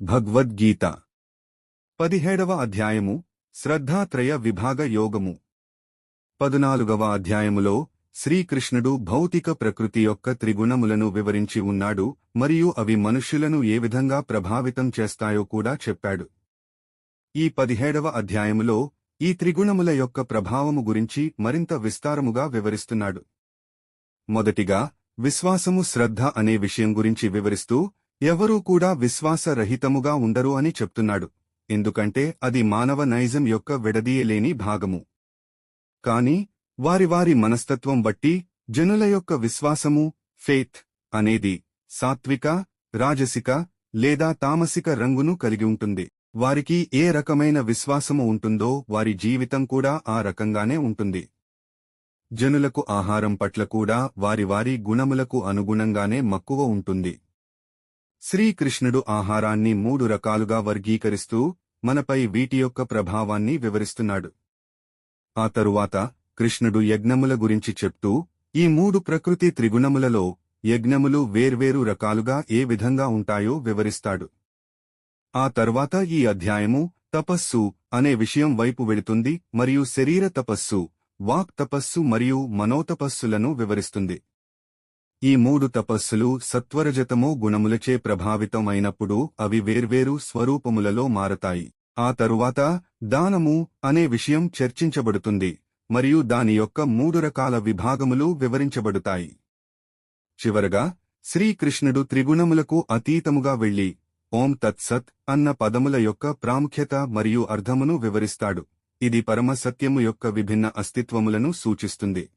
భగవద్గీత. పదిహేడవ అధ్యాయము శ్రద్ధాత్రయ విభాగ యోగము. పదునాలుగవ అధ్యాయములో శ్రీకృష్ణుడు భౌతిక ప్రకృతి యొక్క త్రిగుణములను వివరించి ఉన్నాడు మరియు అవి మనుష్యులను ఏ విధంగా ప్రభావితం చేస్తాయో కూడా చెప్పాడు. ఈ పదిహేడవ అధ్యాయములో ఈ త్రిగుణముల యొక్క ప్రభావము గురించి మరింత విస్తారముగా వివరిస్తున్నాడు. మొదటిగా విశ్వాసము శ్రద్ధ అనే విషయం గురించి వివరిస్తూ ఎవరూ కూడా విశ్వాసరహితముగా ఉండరు అని చెప్తున్నాడు. ఎందుకంటే అది మానవ నైజం యొక్క విడదీయలేని భాగము. కాని వారి వారి మనస్తత్వం బట్టి జనుల యొక్క విశ్వాసము ఫేత్ అనేది సాత్విక రాజసిక లేదా తామసిక రంగును కలిగి ఉంటుంది. వారికి ఏ రకమైన విశ్వాసము ఉంటుందో వారి జీవితం కూడా ఆ రకంగానే ఉంటుంది. జనులకు ఆహారం పట్ల కూడా వారి వారి గుణములకు అనుగుణంగానే మక్కువ ఉంటుంది. శ్రీకృష్ణుడు ఆహారాన్ని మూడు రకాలుగా వర్గీకరిస్తూ మనపై వీటి యొక్క ప్రభావాన్ని వివరిస్తున్నాడు. ఆ తరువాత కృష్ణుడు యజ్ఞముల గురించి చెప్తూ ఈ మూడు ప్రకృతి త్రిగుణములలో యజ్ఞములు వేర్వేరు రకాలుగా ఏ విధంగా ఉంటాయో వివరిస్తాడు. ఆ తర్వాత ఈ అధ్యాయము తపస్సు అనే విషయం వైపు వెళుతుంది మరియు శరీర తపస్సు వాక్ తపస్సు మరియు మనోతపస్సులను వివరిస్తుంది. ఈ మూడు తపస్సులు సత్వరజతమో గుణములచే ప్రభావితం అయినప్పుడు అవి వేర్వేరు స్వరూపములలో మారతాయి. ఆ తరువాత దానము అనే విషయం చర్చించబడుతుంది మరియు దాని యొక్క మూడు రకాల విభాగములు వివరించబడుతాయి. చివరగా శ్రీకృష్ణుడు త్రిగుణములకు అతీతముగా వెళ్ళి ఓం తత్సత్ అన్న పదముల యొక్క ప్రాముఖ్యత మరియు అర్థమును వివరిస్తాడు. ఇది పరమసత్యము యొక్క విభిన్న అస్తిత్వములను సూచిస్తుంది.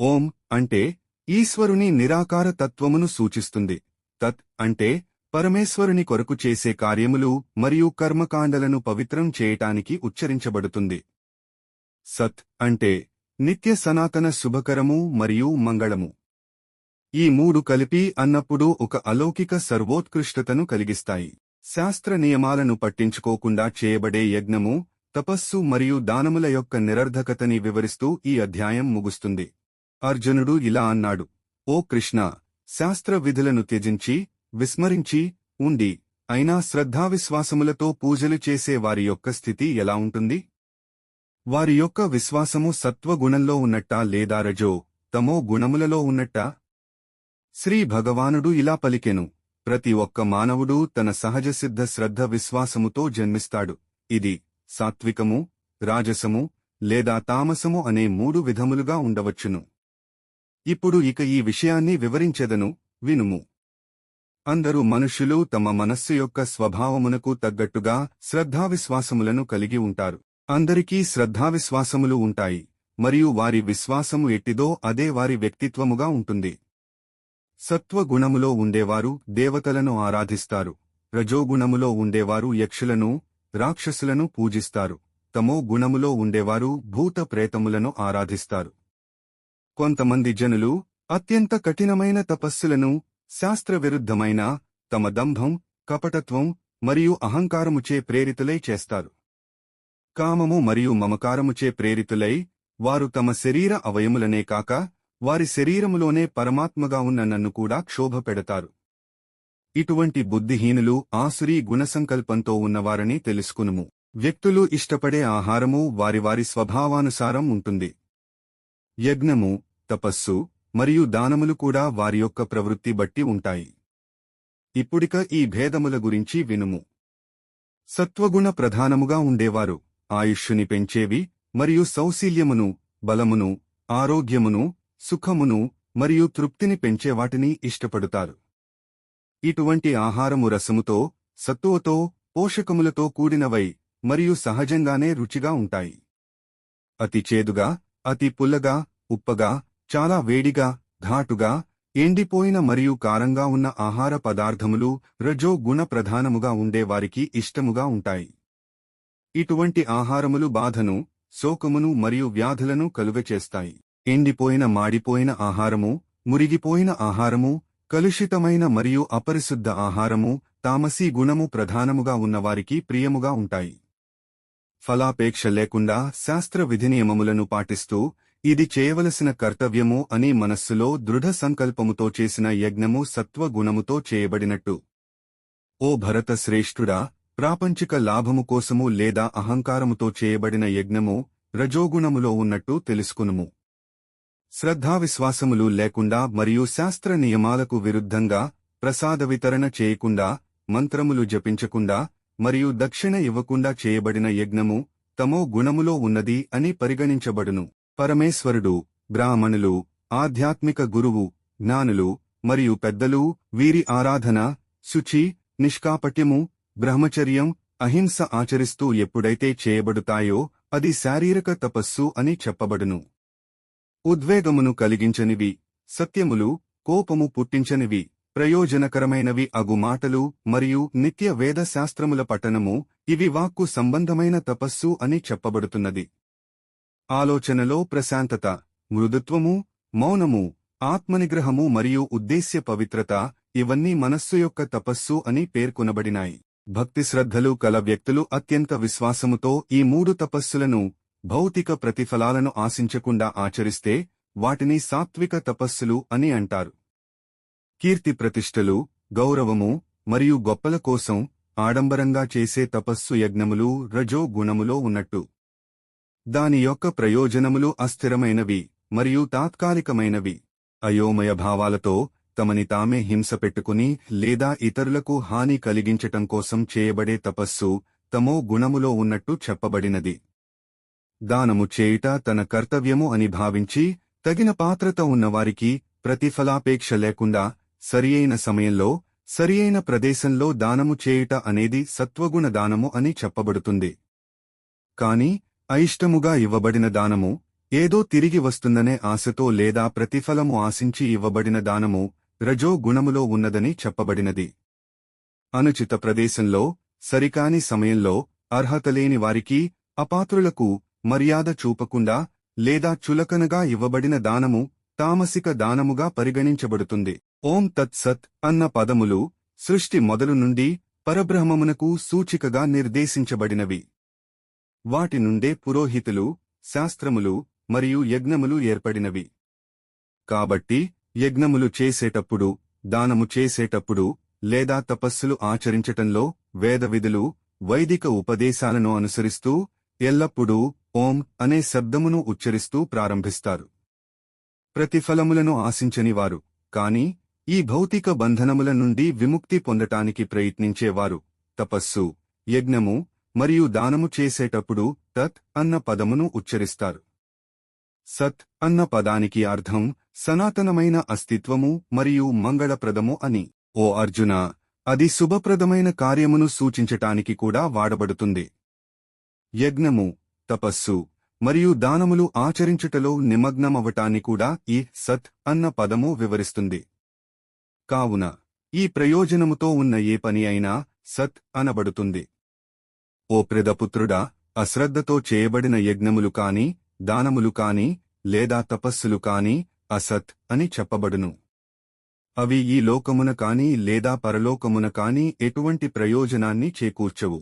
ఓం అంటే ఈశ్వరుని నిరాకార తత్వమును సూచిస్తుంది. తత్ అంటే పరమేశ్వరుని కొరకు చేసే కార్యములు మరియు కర్మకాండలను పవిత్రం చేయటానికి ఉచ్చరించబడుతుంది. సత్ అంటే నిత్య సనాతన శుభకరము మరియు మంగళము. ఈ మూడు కలిపి అన్నప్పుడు ఒక అలౌకిక సర్వోత్కృష్టతను కలిగిస్తాయి. శాస్త్ర నియమాలను పట్టించుకోకుండా చేయబడే యజ్ఞము తపస్సు మరియు దానముల యొక్క నిరర్ధకతని వివరిస్తూ ఈ అధ్యాయం ముగుస్తుంది. అర్జునుడు ఇలా అన్నాడు ఓ కృష్ణ శాస్త్ర విధులను త్యజించి విస్మరించి ఉండి అయినా శ్రద్ధావిశ్వాసములతో పూజలు చేసే వారి యొక్క స్థితి ఎలా ఉంటుంది? వారి యొక్క విశ్వాసము సత్వగుణంలో ఉన్నట్టా లేదా రజో తమో గుణములలో ఉన్నట్టా? శ్రీ భగవానుడు ఇలా పలికెను ప్రతి ఒక్క మానవుడు తన సహజసిద్ధ శ్రద్ధ విశ్వాసముతో జన్మిస్తాడు. ఇది సాత్వికము రాజసము లేదా తామసము అనే మూడు విధములుగా ఉండవచ్చును. ఇప్పుడు ఇక ఈ విషయాన్ని వివరించెదను వినుము. అందరు మనుష్యులు తమ మనస్సు యొక్క స్వభావమునకు తగ్గట్టుగా శ్రద్ధావిశ్వాసములను కలిగి ఉంటారు. అందరికీ శ్రద్ధావిశ్వాసములు ఉంటాయి మరియు వారి విశ్వాసము ఎట్టిదో అదే వారి వ్యక్తిత్వముగా ఉంటుంది. సత్వగుణములో ఉండేవారు దేవతలను ఆరాధిస్తారు రజోగుణములో ఉండేవారు యక్షులను రాక్షసులను పూజిస్తారు తమో గుణములో ఉండేవారు భూత ప్రేతములను ఆరాధిస్తారు. కొంతమంది జనులు అత్యంత కఠినమైన తపస్సులను శాస్త్రవిరుద్ధమైన తమ దంభం కపటత్వం మరియు అహంకారముచే ప్రేరితులై చేస్తారు. కామము మరియు మమకారముచే ప్రేరితులై వారు తమ శరీర అవయములనే కాక వారి శరీరములోనే పరమాత్మగా ఉన్న నన్ను కూడా క్షోభ పెడతారు ఇటువంటి బుద్ధిహీనులు ఆసురీ గుణసంకల్పంతో ఉన్నవారని తెలుసుకునుము. వ్యక్తులు ఇష్టపడే ఆహారము వారి వారి స్వభావానుసారం ఉంటుంది. యజ్ఞము తపస్సు మరియు దానములు కూడా వారి యొక్క ప్రవృత్తి బట్టి ఉంటాయి. ఇప్పుడిక ఈ భేదముల గురించి వినుము. సత్వగుణ ప్రధానముగా ఉండేవారు. ఆయుష్యుని పెంచేవి మరియు సౌశీల్యమును బలమును ఆరోగ్యమును సుఖమును మరియు తృప్తిని పెంచేవాటిని ఇష్టపడుతారు. ఇటువంటి ఆహారము రసముతో సత్తువతో పోషకములతో కూడినవై మరియు సహజంగానే రుచిగా ఉంటాయి. అతి చేదుగా అతి పుల్లగా ఉప్పగా చాలా వేడిగా ఘాటుగా ఎండిపోయిన మరియు కారంగా ఉన్న ఆహార పదార్థములు రజో గుణ ప్రధానముగా ఉండే వారికి ఇష్టముగా ఉంటాయి. ఇటువంటి ఆహారములు బాధను శోకమును మరియు వ్యాధులను కలుగచేస్తాయి. ఎండిపోయిన మాడిపోయిన ఆహారము మురిగిపోయిన ఆహారము కలుషితమైన మరియు అపరిశుద్ధ ఆహారము తామసీ గుణము ప్రధానముగా ఉన్నవారికి ప్రియముగా ఉంటాయి. ఫలాపేక్ష లేకుండా శాస్త్ర విధినియమములను పాటిస్తూ ఇది చేయవలసిన కర్తవ్యము అని మనస్సులో దృఢ సంకల్పముతో చేసిన యజ్ఞము సత్వగుణముతో చేయబడినట్టు. ఓ భరత శ్రేష్ఠుడా ప్రాపంచిక లాభము కోసము లేదా అహంకారముతో చేయబడిన యజ్ఞము రజోగుణములో ఉన్నట్టు తెలుసుకునుము. శ్రద్ధావిశ్వాసములు లేకుండా మరియు శాస్త్ర నియమాలకు విరుద్ధంగా ప్రసాద వితరణ చేయకుండా మంత్రములు జపించకుండా మరియు దక్షిణ ఇవ్వకుండా చేయబడిన యజ్ఞము తమో గుణములో ఉన్నది అని పరిగణించబడును. పరమేశ్వరుడు బ్రాహ్మణులు ఆధ్యాత్మిక గురువు జ్ఞానులు మరియు పెద్దలు వీరి ఆరాధన శుచి నిష్కాపట్యము బ్రహ్మచర్యం అహింస ఆచరిస్తూ ఎప్పుడైతే చేయబడుతాయో అది శారీరక తపస్సు అని చెప్పబడును. ఉద్వేగమును కలిగించనివి సత్యములు కోపము పుట్టించనివి ప్రయోజనకరమైనవి అగు మాటలు మరియు నిత్య వేదశాస్త్రముల పఠనము ఇవి వాక్కు సంబంధమైన తపస్సు అని చెప్పబడుతున్నది. ఆలోచనలో ప్రశాంతత మృదుత్వము మౌనము ఆత్మనిగ్రహము మరియు ఉద్దేశ్య పవిత్రత ఇవన్నీ మనస్సు యొక్క తపస్సు అని పేర్కొనబడినాయి. భక్తి శ్రద్ధలు కల వ్యక్తులు అత్యంత విశ్వాసముతో ఈ మూడు తపస్సులను భౌతిక ప్రతిఫలాలను ఆశించకుండా ఆచరిస్తే వాటిని సాత్విక తపస్సులు అని అంటారు. కీర్తి ప్రతిష్టలు గౌరవము మరియు గొప్పల కోసం ఆడంబరంగా చేసే తపస్సు యజ్ఞములు రజో గుణములో ఉన్నట్టు. దాని యొక్క ప్రయోజనములు అస్థిరమైనవి మరియు తాత్కాలికమైనవి. అయోమయ భావాలతో తమని తామే హింస పెట్టుకుని లేదా ఇతరులకు హాని కలిగించటం కోసం చేయబడే తపస్సు తమో గుణములో ఉన్నట్టు చెప్పబడినది. దానము చేయుట తన కర్తవ్యము అని భావించి తగిన పాత్రత ఉన్నవారికి ప్రతిఫలాపేక్ష లేకుండా సరియైన సమయంలో సరియైన ప్రదేశంలో దానము చేయుట అనేది సత్వగుణ దానము అని చెప్పబడుతుంది. కాని అయిష్టముగా ఇవ్వబడిన దానము ఏదో తిరిగి వస్తుందనే ఆశతో లేదా ప్రతిఫలము ఆశించి ఇవ్వబడిన దానము రజో గుణములో ఉన్నదని చెప్పబడినది. అనుచిత ప్రదేశంలో సరికాని సమయంలో అర్హతలేని వారికి అపాత్రులకు మర్యాద చూపకుండా లేదా చులకనగా ఇవ్వబడిన దానము తామసిక దానముగా పరిగణించబడుతుంది. ఓం తత్సత్ అన్న పదములు సృష్టి మొదలు నుండి పరబ్రహ్మమునకు సూచికగా నిర్దేశించబడినవి. వాటి నుండే పురోహితులు శాస్త్రములు మరియు యజ్ఞములు ఏర్పడినవి. కాబట్టి యజ్ఞములు చేసేటప్పుడు దానము చేసేటప్పుడు లేదా తపస్సులు ఆచరించటంలో వేద విధులు వైదిక ఉపదేశాలను అనుసరిస్తూ ఎల్లప్పుడూ ఓం అనే శబ్దమును ఉచ్చరిస్తూ ప్రారంభిస్తారు. ప్రతిఫలములను ఆశించనివారు కాని ఈ భౌతిక బంధనముల నుండి విముక్తి పొందటానికి ప్రయత్నించేవారు. తపస్సు యజ్ఞము మరియు దానము చేసేటప్పుడు తత్ అన్న పదమును ఉచ్చరిస్తారు. సత్ అన్న పదానికి అర్థం సనాతనమైన అస్తిత్వము మరియు మంగళప్రదము అని. ఓ అర్జున అది శుభప్రదమైన కార్యమును సూచించటానికి కూడా వాడబడుతుంది. యజ్ఞము తపస్సు మరియు దానములు ఆచరించుటలో నిమగ్నమవటాన్ని కూడా ఈ సత్ అన్న పదము వివరిస్తుంది. కావున ఈ ప్రయోజనముతో ఉన్న ఏ పని అయినా సత్ అనబడుతుంది. ఓ ప్రెదపుత్రుడా అశ్రద్ధతో చేయబడిన యజ్ఞములు కాని దానములు కాని లేదా తపస్సులు కాని అసత్ అని చెప్పబడును. అవి ఈ లోకమున కాని లేదా పరలోకమున కాని ఎటువంటి ప్రయోజనాన్ని చేకూర్చవు.